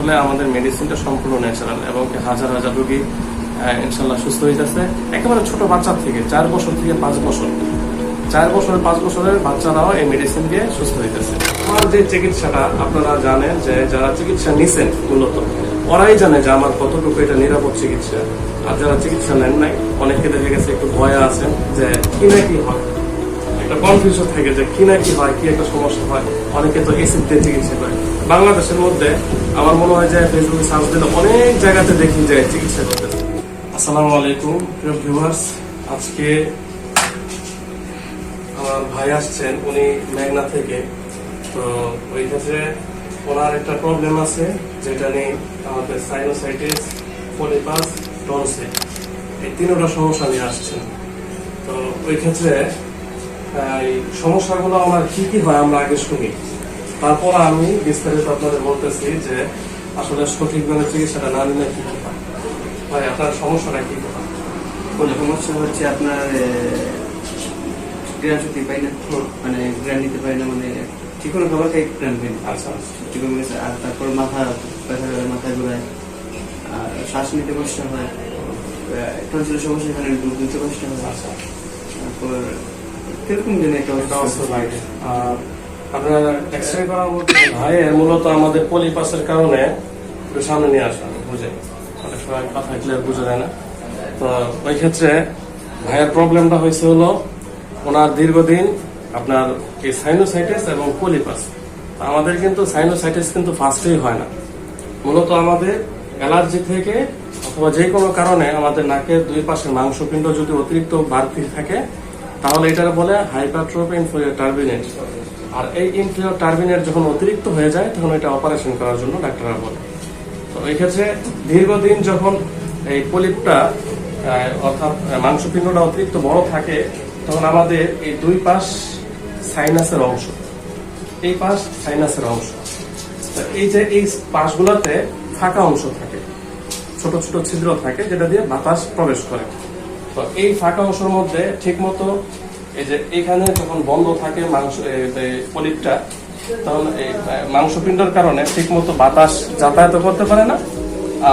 আসলে আমাদের মেডিসিনটা সম্পূর্ণ ন্যাচারাল এবং হাজার হাজার রোগী ইনশাল্লাহ সুস্থ হইতেছে। একেবারে ছোট বাচ্চা থেকে, চার বছর থেকে পাঁচ বছর। চার বছরের পাঁচ বছরের বাচ্চারাও এই মেডিসিন দিয়ে সুস্থ হইতেছে। আমার যে চিকিৎসাটা আপনারা জানেন যে যারা চিকিৎসা নিছেন মূলত, ওরাই জানে যে আমার কতটুকু এটা নিরাপদ চিকিৎসা। আর যারা চিকিৎসা নেন নাই, অনেকে দেখে গেছে একটু ভয়ে আছেন যে কি না কি হয়। একটা কনফিউশন থাকে যে কি না কি হয়, কি একটা সমস্যা হয়। অনেকে তো এসিড দিয়ে চিকিৎসা করে। বাংলাদেশের মধ্যে আমার মনে হয় যে ফেসবুকে সার্চ দিলে অনেক জায়গাতে দেখি যে চিকিৎসা করতেছে। আসসালামু আলাইকুম, প্রিয় ভিউয়ার্স আজকে আমার ভাই আসছেন, উনি মেঘনা থেকে। তো ওই ক্ষেত্রে ওনার একটা প্রবলেম আছে, যেটা নিয়ে আমাদের সাইনোসাইটিস পলিপাস টনসিল এই তিনটা সমস্যা নিয়ে আসছেন। তো ওই ক্ষেত্রে সমস্যাগুলো আমার কি কি হয় আমরা আগে শুনি। তারপর আমি বিস্তারিত আপনাদের বলতেছি যে আসলে সঠিকভাবে চিকিৎসাটা না নিলে কি কি হয় ভাই আপনার সমস্যাটা কি কোন সমস্যা হচ্ছে আপনার গ্রান শক্তি পাই না। মানে গ্রান নিতে পারি না মানে যে কোনো খাবার খাই গ্রান পাই না আচ্ছা। আচ্ছা আর তারপর মাথা ব্যথা করে মাথা ঘুরায় আর শ্বাস নিতে কষ্ট হয় টনসিলের সমস্যা এখানে ডুব দিতে কষ্ট হয়। আচ্ছা। তারপর কীরকম যেন একটা অবস্থা আর আপনার এক্সরে করা বলতে ভাইয়ের মূলত আমাদের পলিপাসের কারণে সামনে নিয়ে আসা, বুঝে? অনেক সময় কথা ক্লিয়ার বুঝে যায় না। তো ওই ক্ষেত্রে ভাইয়ের প্রবলেমটা হয়েছে হলো, ওনার দীর্ঘদিন আপনার এই সাইনোসাইটিস এবং পলিপাস আমাদের কিন্তু সাইনোসাইটিস কিন্তু ফার্স্টেই হয় না। মূলত আমাদের অ্যালার্জি থেকে অথবা যে কোনো কারণে আমাদের নাকের দুই পাশের মাংসপিণ্ড যদি অতিরিক্ত বাড়তি থাকে, তাহলে এটার বলে হাইপারট্রোপি ইনফ্লুয়ের টার্বিনেট আর এই ইনফ্লুয়ের টার্বিনেট যখন অতিরিক্ত হয়ে যায়, তখন এটা অপারেশন করার জন্য ডাক্তাররা বলে। তো এই ক্ষেত্রে দীর্ঘদিন যখন এই পলিপটা অর্থাৎ মাংসপিণ্ডটা অতিরিক্ত বড় থাকে, তখন আমাদের এই দুই পাশ সাইনাসের অংশ। এই পাশ সাইনাসের অংশ। এই যে এই পাশগুলোতে ফাঁকা অংশ থাকে, ছোট ছোট ছিদ্র থাকে, যেটা দিয়ে বাতাস প্রবেশ করে। তো এই ফাঁকা অংশের মধ্যে ঠিক মতো এই যে এখানে যখন বন্ধ থাকে মাংস পলিপটা তখন এই মাংসপিণ্ডের কারণে ঠিক মতো বাতাস যাতায়াত করতে পারে না।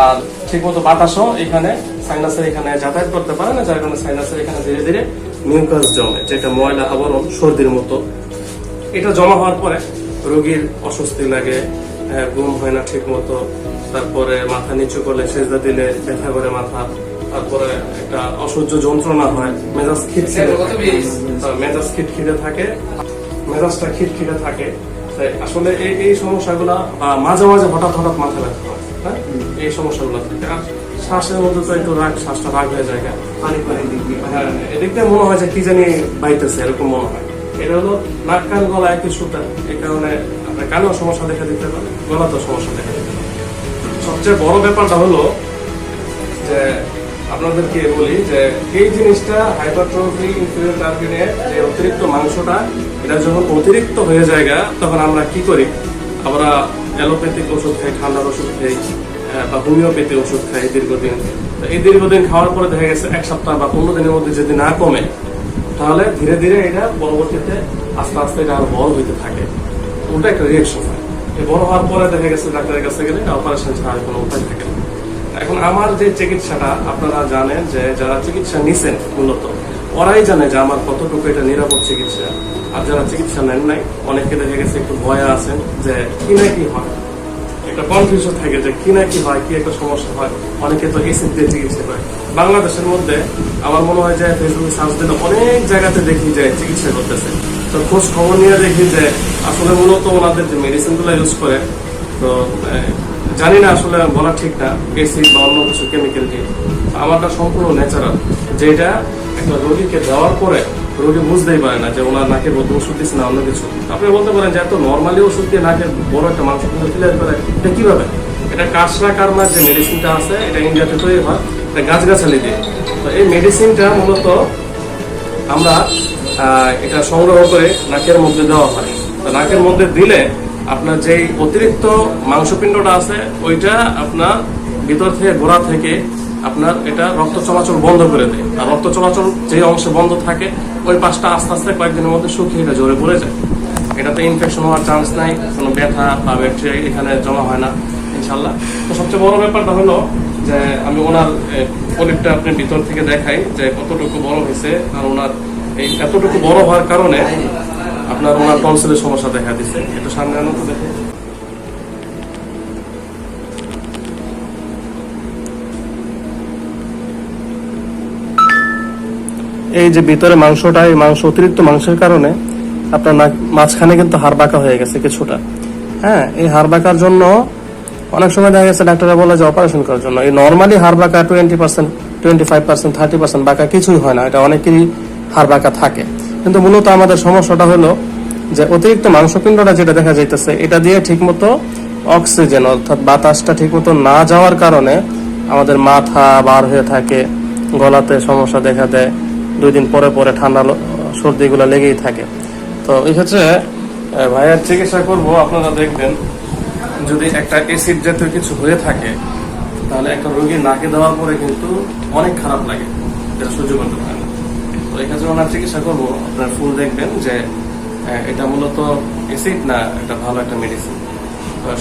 আর ঠিক মতো বাতাসও এখানে সাইনাসের এখানে যাতায়াত করতে পারে না, যার কারণে সাইনাসের এখানে ধীরে ধীরে মিউকাস জমে, যেটা ময়লা আবরণ সর্দির মতো। এটা জমা হওয়ার পরে রোগীর অস্বস্তি লাগে ঘুম হয় না ঠিক মতো তারপরে মাথা নিচু করলে সেজদা দিলে ব্যথা করে মাথা। তারপরে একটা অসহ্য যন্ত্রণা হয় মেজাজ খিটখিটে থাকে। তো মেজাজ খিটখিটে থাকে মেজাজটা খিটখিটে থাকে। আসলে এই এই সমস্যাগুলো মাঝে মাঝে হঠাৎ হঠাৎ মাথা ব্যথা হয় হ্যাঁ? এই সমস্যাগুলো থাকে। আর শ্বাসের মধ্যে তো একটু রাগ শ্বাসটা রাগ হয়ে যায় পানি পানি দিক হ্যাঁ এদিক দিয়ে মনে হয় যে কি জানি বাইতেছে এরকম মনে হয়। এটা হলো নাক কান গলা একই সুতা এই কারণে আপনার কানেও সমস্যা দেখা দিতে পারে গলাতেও সমস্যা দেখা দিতে পারে। সবচেয়ে বড় ব্যাপারটা হলো যে আপনাদেরকে বলি যে এই জিনিসটা হাইপারট্রফি ইনফিরিয়র টার্বিনের যে অতিরিক্ত মাংসটা এটা যখন অতিরিক্ত হয়ে যায়গা তখন আমরা কি করি? আমরা অ্যালোপ্যাথিক ওষুধ খাই ঠান্ডার ওষুধ খাই আহ, বা হোমিওপ্যাথি ওষুধ খাই দীর্ঘদিন। এই দীর্ঘদিন খাওয়ার পরে দেখা গেছে এক সপ্তাহ বা পনেরো দিনের মধ্যে যদি না কমে তাহলে ধীরে ধীরে এটা পরবর্তীতে আস্তে আস্তে এটা আরও বড় হইতে থাকে। ওটা একটা রিয়েকশন হয়। বড় হওয়ার পরে দেখা গেছে ডাক্তারের কাছে গেলে অপারেশন ছাড়া কোনো উপায় থাকে এখন আমার যে চিকিৎসাটা আপনারা জানেন যে যারা চিকিৎসা নিছেন মূলত, ওরাই জানে যে আমার কতটুকু এটা নিরাপদ চিকিৎসা। আর যারা চিকিৎসা নেন নাই, অনেকে দেখা গেছে একটু ভয়ে আছেন যে কি না কি হয়। একটা কনফিউশন থাকে যে কি না কি হয়, কি একটা সমস্যা হয়। অনেকে তো এসিড দিয়ে চিকিৎসা করে। বাংলাদেশের মধ্যে আমার মনে হয় যে ফেসবুকে সার্চ দিলে অনেক জায়গাতে দেখি যে চিকিৎসা করতেছে। তো খোঁজ খবর নিয়ে দেখি যে আসলে মূলত ওনাদের যে মেডিসিনগুলো ইউজ করে, তো জানি না আসলে বলা ঠিক না এসিড বা অন্য কিছু কেমিক্যাল দিয়ে। আমারটা সম্পূর্ণ ন্যাচারাল যেটা একটা রোগীকে দেওয়ার পরে রোগী বুঝতেই পারে না যে ওনার নাকের মধ্যে ওষুধ দিচ্ছে না অন্য কিছু। আপনি বলতে পারেন যে এত নর্মালি ওষুধ দিয়ে নাকের বড় একটা মাংস ক্লিয়ার করে এটা কীভাবে? এটা কাশরা কারমার যে মেডিসিনটা আছে, এটা ইন্ডিয়াতে তৈরি হয়, এটা গাছগাছালি দিয়ে। তো এই মেডিসিনটা মূলত আমরা এটা সংগ্রহ করে নাকের মধ্যে দেওয়া হয়। তো নাকের মধ্যে দিলে আপনার যেই অতিরিক্ত মাংসপিণ্ডটা আছে, ওইটা আপনার ভিতর থেকে, গোড়া থেকে আপনার এটা রক্ত চলাচল বন্ধ করে দেয়। আর রক্ত চলাচল যে অংশে বন্ধ থাকে, ওই পাশটা আস্তে আস্তে কয়েকদিনের মধ্যে শুকিয়ে এটা জোরে পড়ে যায়। এটাতে ইনফেকশন হওয়ার চান্স নাই, কোনো ব্যথা বা ব্যাকটেরিয়া এখানে জমা হয় না ইনশাল্লাহ তো সবচেয়ে বড় ব্যাপারটা হলো যে আমি ওনার পলিপটা আপনি ভিতর থেকে দেখাই যে কতটুকু বড় হয়েছে, আর ওনার এই এতটুকু বড় হওয়ার কারণে আপনার ওনার টনসিলের সমস্যা দেখা দিচ্ছে একটু সামনে আনো তো দেখে। এই যে ভিতরে মাংসটা, এই মাংস, অতিরিক্ত মাংসের কারণে আপনার নাক- মাঝখানে কিন্তু হাড় বাঁকা হয়ে গেছে কিছুটা। হ্যাঁ এই হাড় বাঁকার জন্য অনেক সময় দেখা গেছে ডাক্তাররা বলে যে অপারেশন করার জন্য। এই নর্মালি হাড় বাঁকা twenty percent twenty five percent thirty percent বাঁকা কিছুই হয় না। এটা অনেকেরই হাড় বাঁকা থাকে। কিন্তু মূলত আমাদের সমস্যাটা হলো যে অতিরিক্ত মাংসপিণ্ডটা যেটা দেখা যাইতেছে, এটা দিয়ে ঠিকমতো অক্সিজেন, অর্থাৎ বাতাসটা ঠিকমতো না যাওয়ার কারণে আমাদের মাথা বার হয়ে থাকে, গলাতে সমস্যা দেখা দেয়, দুই দিন পরে পরে ঠান্ডা সর্দিগুলো লেগেই থাকে। তো এই ক্ষেত্রে ভাইয়ার চিকিৎসা করব, আপনারা দেখবেন যদি একটা এসিড জাতীয় কিছু হয়ে থাকে, তাহলে একটা রোগী নাকে দেওয়ার পরে কিন্তু অনেক খারাপ লাগে যেটা সহ্য করতে পারে না। এই ক্ষেত্রে ওনার চিকিৎসা করব। আপনার ফুল দেখবেন যে এটা মূলত এসিড না, এটা ভালো একটা মেডিসিন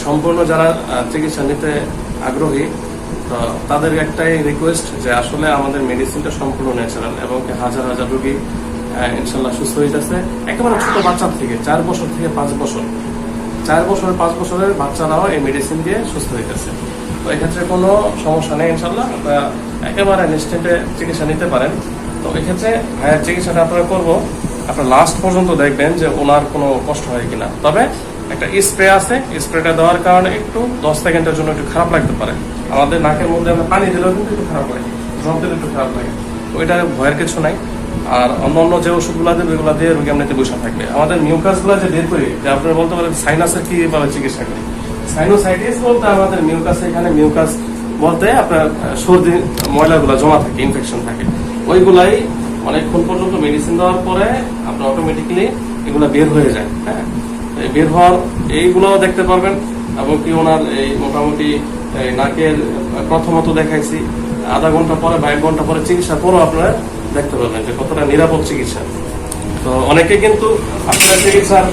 সম্পূর্ণ যারা চিকিৎসা নিতে আগ্রহী, তো তাদের একটাই রিকোয়েস্ট যে আসলে আমাদের মেডিসিনটা সম্পূর্ণ ন্যাচারাল এবং হাজার হাজার রোগী ইনশাল্লাহ সুস্থ হয়ে যাচ্ছে একেবারে ছোট বাচ্চা থেকে, চার বছর থেকে পাঁচ বছর। চার বছর, পাঁচ বছরের বাচ্চারাও এই মেডিসিন দিয়ে সুস্থ হইতেছে তো এক্ষেত্রে কোনো সমস্যা নেই ইনশাল্লাহ। একেবারে নিশ্চিন্তে চিকিৎসা নিতে পারেন। তো এক্ষেত্রে ভাইয়ের চিকিৎসাটা আপনারা করব। আপনার লাস্ট পর্যন্ত দেখবেন যে ওনার কোনো কষ্ট হয় কিনা। তবে একটা স্প্রে আছে স্প্রেটা দেওয়ার কারণে একটু দশ সেকেন্ডের জন্য একটু খারাপ লাগতে পারে। আমাদের নাকের মধ্যে আমরা পানি দিলেও কিন্তু একটু খারাপ লাগে ড্রপ দিলে একটু খারাপ লাগে। এটা ভয়ের কিছু নাই। আর অন্য অন্য যে ওষুধগুলো দেবে ওইগুলো দিয়ে রোগী এমনিতে বসে থাকবে। আমাদের মিউকাসগুলো যে বের করি, যে আপনারা বলতে পারেন সাইনাসের কি ভাবে চিকিৎসা করি। সাইনোসাইটিস বলতে আমাদের মিউকাস এখানে মিউকাস বলতে আপনার সর্দি, ময়লাগুলো জমা থাকে ইনফেকশন থাকে। ওইগুলাই অনেকক্ষণ পর্যন্ত মেডিসিন দেওয়ার পরে আপনার অটোমেটিকলি এগুলা বের হয়ে যায় হ্যাঁ? বের হওয়ার এইগুলো দেখতে পারবেন, এবং কি ওনার এই মোটামুটি নাকের প্রথমত দেখাইছি, আধা ঘণ্টা পরে বা এক ঘণ্টা পরে চিকিৎসা পরও আপনারা দেখতে পারবেন যে কতটা নিরাপদ চিকিৎসা। তো অনেকে কিন্তু আপনার চিকিৎসার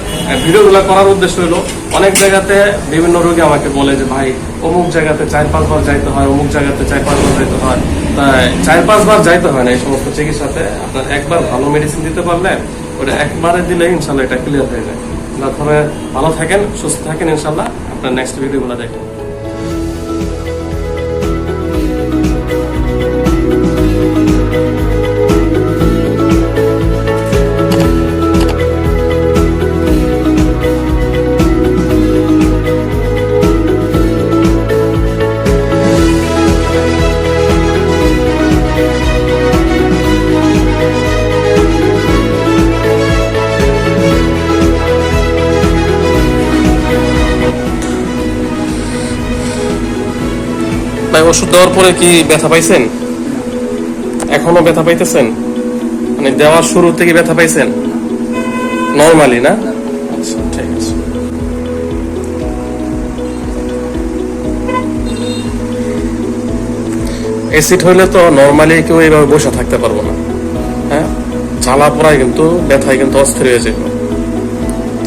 ভিডিওগুলো করার উদ্দেশ্য হলো, অনেক জায়গাতে বিভিন্ন রোগী আমাকে বলে যে, ভাই, অমুক জায়গাতে চার পাঁচবার যাইতে হয়, অমুক জায়গাতে চার পাঁচবার যাইতে হয়। তাই চার পাঁচবার যাইতে হয় না এই সমস্ত চিকিৎসাতে। আপনার একবার ভালো মেডিসিন দিতে পারলে ওটা একবারে দিলে ইনশাল্লাহ এটা ক্লিয়ার হয়ে যায়। তারপরে ভালো থাকেন, সুস্থ থাকেন ইনশাল্লাহ। আপনার নেক্সট ভিডিওগুলো দেখেন ভাই ওষুধ দেওয়ার পরে কি ব্যথা পাইছেন? এখনও ব্যথা পাইতেছেন? মানে দেওয়ার শুরু থেকে ব্যথা পাইছেন? নর্মালি না? আচ্ছা ঠিক আছে। অ্যাসিড হইলে তো নর্মালি কেউ এইভাবে বসে থাকতে পারব না। হ্যাঁ? জ্বালা পড়ায় কিন্তু, ব্যথায় কিন্তু অস্থির হয়ে যাবে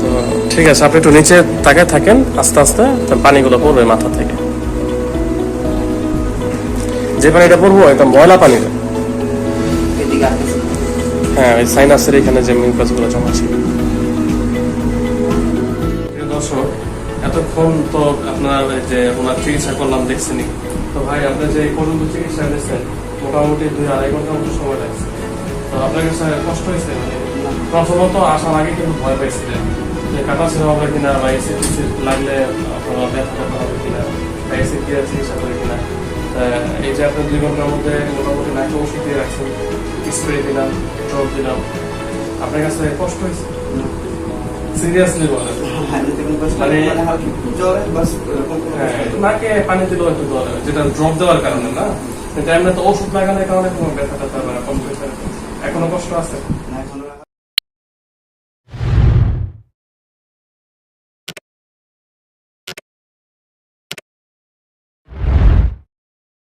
তো ঠিক আছে, আপনি একটু নিচে তাকে থাকেন, আস্তে আস্তে পানিগুলো পড়বে মাথা থেকে। যে পানিটা পড়ব, এটা ময়লা পানি। না। এদিকে আর কিছু না। হ্যাঁ ওই সাইনাসের এখানে যে মিউকাসগুলো জমা ছিল। দর্শক, এতক্ষণ তো আপনার যে ওনার চিকিৎসা করলাম দেখছেনি তো ভাই, আপনি যে পর্যন্ত চিকিৎসা নিয়েছেন, মোটামুটি দুই আড়াই ঘণ্টার মতো সময় লাগছে। তো আপনার কাছে কষ্ট হয়েছে? মানে প্রথমত আসার আগে কিন্তু ভয় পাইছিলেন। যে কাটা ছিল হবে কিনা বা এসিড লাগলে আপনার ব্যথা হবে কিনা বা এসিড দিয়ে চিকিৎসা করে কিনা। এই যে আপনি দুই ঘণ্টার মধ্যে মোটামুটি নাকে ওষুধ দিয়ে রাখছেন স্প্রে দিলাম ড্রপ দিলাম আপনার কাছে কষ্ট হয়েছে? সিরিয়াসলি বলেন। হ্যাঁ, মানে- হয়, নাকে পানি দিলেও একটু জ্বর যেটা ড্রপ দেওয়ার কারণে না। এমনি তো ওষুধ লাগানোর কারণে কোনো ব্যথা ট্যাথা বা কম এখনও কষ্ট আছে? না, এখনও